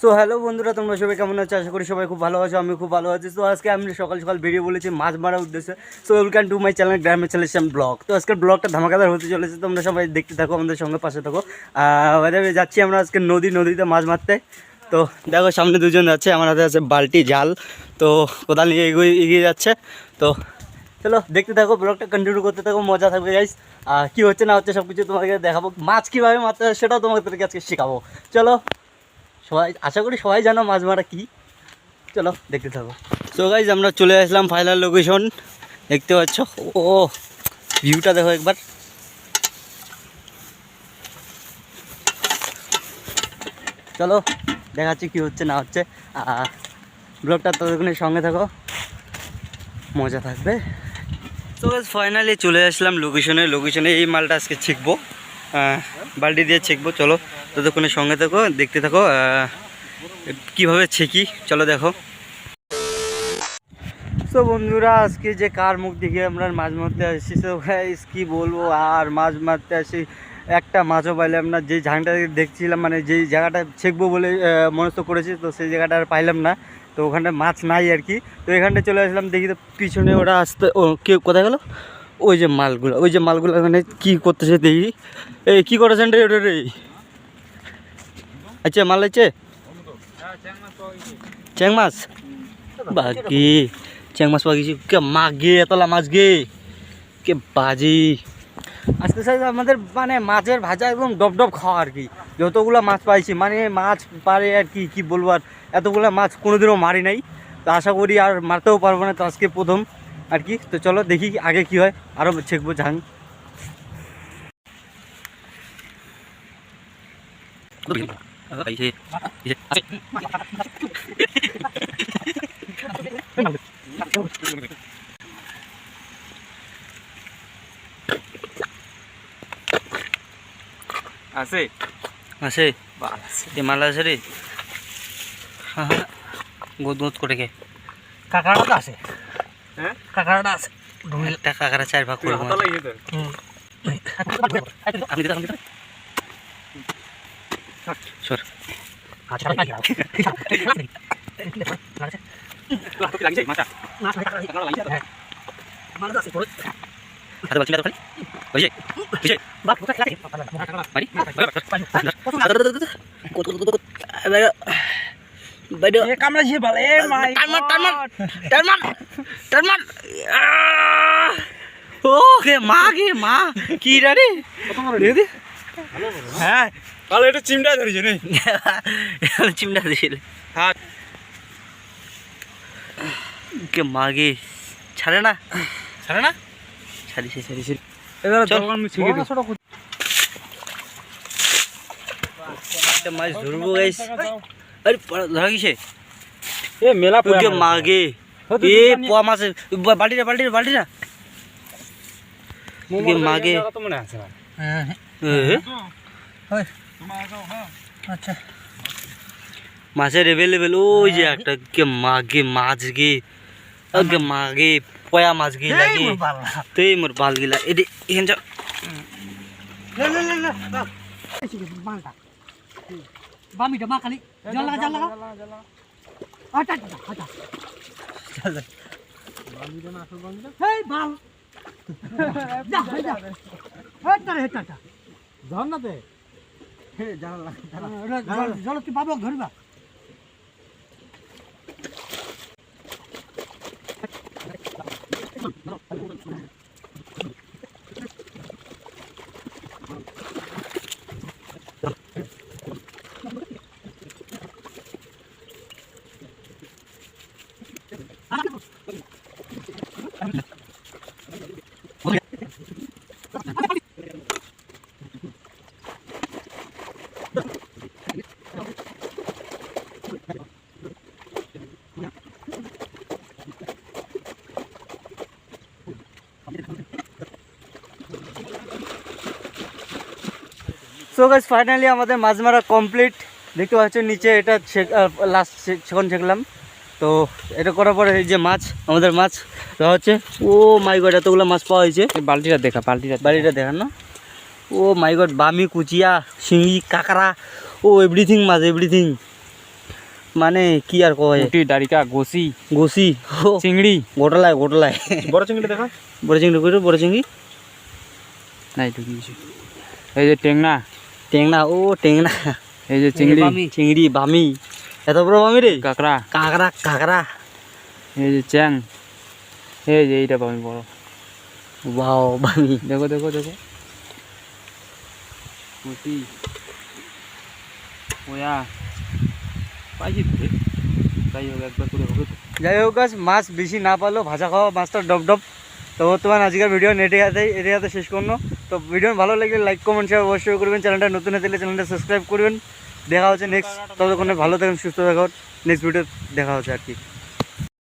So hello বন্ধুরা তোমরা সবাই কেমন আছো? আশা করি সবাই খুব ভালো আছো আমি খুব ভালো আছি। তো আজকে আমি সকাল সকাল বেরিয়ে বলেছি মাছ মারার উদ্দেশ্যে। So welcome to my channel গ্রামে চ্যালেশন ব্লগ তো আজকের ব্লগটা ধামাকাদার হতে চলেছে তোমরা সবাই দেখতে থাকো আমাদের সঙ্গে পাশে থাকো। আহ, যাচ্ছি আমরা আজকে নদী নদীতে মাছ মারতে। তো দেখো, সামনে দুজন যাচ্ছে আমার হাতে আছে বালতি, জাল। তো কোদাল নিয়ে এগিয়ে এগিয়ে যাচ্ছে। তো চলো, দেখতে থাকো ব্লগটা কন্টিনিউ করতে থাকো, মজা থাকবে গাইস কী হচ্ছে, না হচ্ছে সব কিছু তোমাকে দেখাবো। মাছ কীভাবে মারতে হয়, সেটাও তোমাদেরকে আজকে শেখাবো। চলো, সবাই, আশা করি সবাই জানো মাছ মারা কী। চলো, দেখতে থাকো। তো গাইজ আমরা চলে আসলাম ফাইনাল লোকেশন দেখতে পাচ্ছ? ও ভিউটা দেখো একবার। চলো দেখাচ্ছি কি হচ্ছে, না হচ্ছে। ব্লগটা ততক্ষণের সঙ্গে থাকো। মজা থাকবে। তো ফাইনালি চলে আসলাম লোকেশনে লোকেশনে এই মালটা আজকে ছিকবো। বালতি দিয়ে ছেঁকবো। চলো ততক্ষণের সঙ্গে থাকো, দেখতে থাকো। কীভাবে ছেঁকি, চলো দেখো। তো বন্ধুরা, আজকে যে কার মুখ দেখে আমরা মাছ মারতে আসছি, তো ভাই কি বলব, আর মাছ মারতে আসি। একটা মাছও পাইলাম না যে ঝাংটা দেখছিলাম মানে যেই জায়গাটা ছেঁকবো বলে মনস্থ করেছি, তো সেই জায়গাটা আর পাইলাম না। তো ওখানটা মাছ নাই আর কি। তো এখানটা চলে আসলাম, দেখি তো পিছনে ওরা আসতে, ও কে কোথায় গেল? ওই যে মালগুলো, ওই যে মালগুলো ওখানে কী করতেছে দেখি। এই, কী করেছেন রে ওটা রে? আচ্ছা মাল আছে? চ্যাং মাছ? বাকি, চ্যাং মাছ পাকিছি কে মাগে এতলা মাছ গে। কে বাজি। আজকে স্যার আমাদের মানে মাছের ভাজা একদম ডব ডব খাওয়া আর কি। যতগুলো মাছ পাইছি মানে মাছ পারে আর কি কি বলব আর, এতগুলো মাছ কোনোদিনও মারি নাই। তো আশা করি আর মারতেও পারব না, তো আজকে প্রথম আর কি। তো চলো দেখি আগে কি হয় আরও ছেকবো ঝাং। আছে আছে? এ মালা আছে। রে হ্যাঁ হ্যাঁ গোদ গোদ করে গে কাকাড়াটা আছে। হ্যাঁ? কাকাড়াটা আছে। একটা কাকারা চার ভাগ করে ঘুমায়। আপনি দিতে আপনি দিতে। সর। আচ্ছা হাতে বলছি খালি। বুঝে বুঝে মারি বাইরে এ কামড়াইছে বাল এ মাই টানমান টানমান টানমান টানমান ও কে মা কে মা কি রে দেখি। হ্যাঁ। তাহলে এটা চিমটা ধরেছে নে চিমটা দিছিল হ্যাঁ। কে মাগে ছাড়ে না। ছাড়ে না? ছাড়িছে ছাড়িছে এবার চল। আমি ছিগে দিই। একটা মাছ ধরবো গাইস আরে পড়া ধরা গেছে এ মেলা ওকে মাগে। এ পোয়া মাছ বালতিটা বালতিটা বালতিটা ওকে মাগে। তো মনে আছে এ, আচ্ছা। মাছের অ্যাভেলেবেল ওই যে একটা কে মাগে মাছ গে। ওকে মাগে। পয়া মাছ গে লাগে। তেই মোর বাল গিলা। এডি এখান যা। লে লে লে লে বামিটা মা খালি। জল লাগা জল লাগা আটা আটা আটা হেই বাল। যা যা হেটা রে হেটা ধর না দে জল জল তুই বাবক ধরবা। সো গাইস ফাইনালি আমাদের মাছ মারা কমপ্লিট দেখতে পাচ্ছ নিচে এটা লাস্ট সেকন্ড ছেকলাম। তো এটা করার পরে এই যে মাছ আমাদের মাছ ধরা হচ্ছে ও মাই গড এতগুলো মাছ পাওয়া হয়েছে। এই বালতিটা দেখা বালতিটা বাড়িটা দেখান না। ও মাই গড বামি কুচিয়া শিঙি কাঁকড়া ও এভরিথিং মাছ এভরিথিং মানে কি আর কয় পুঁটি গোসি। গোসি ও চিংড়ি। গোটলায় গোটলায়। বড় চিংড়ি দেখা। বড় চিংড়ি বড় চিংড়ি। নাই এই যে টেংনা। টেংনা ও টেংনা। এই যে চিংড়ি। চিংড়ি বামি। এত বড় বামি রে? কাঁকড়া। কাঁকড়া কাঁকড়া। এই যে চ্যাং। এই যে এইটা বামি বড়। বাও বামি। দেখো দেখো দেখো। পুঁটি ওয়া। পাইছি তো। তাই হোক একবার করে হবে তো। যাই হোক গাছ মাছ বেশি না পারলেও ভাজা খাওয়া মাছটা ডব ডব তো বর্তমান আজকের ভিডিও নেটে হাতে এরিয়াতে শেষ করল। তো ভিডিও ভালো লাগলে লাইক কমেন্ট শেয়ার অবশ্যই করবেন। চ্যানেলটা নতুন হয়ে চ্যানেলটা সাবস্ক্রাইব করবেন। দেখা হচ্ছে নেক্সট ততক্ষণে ভালো থাকেন, সুস্থ থাকুন। নেক্সট ভিডিও দেখা হচ্ছে আর কি।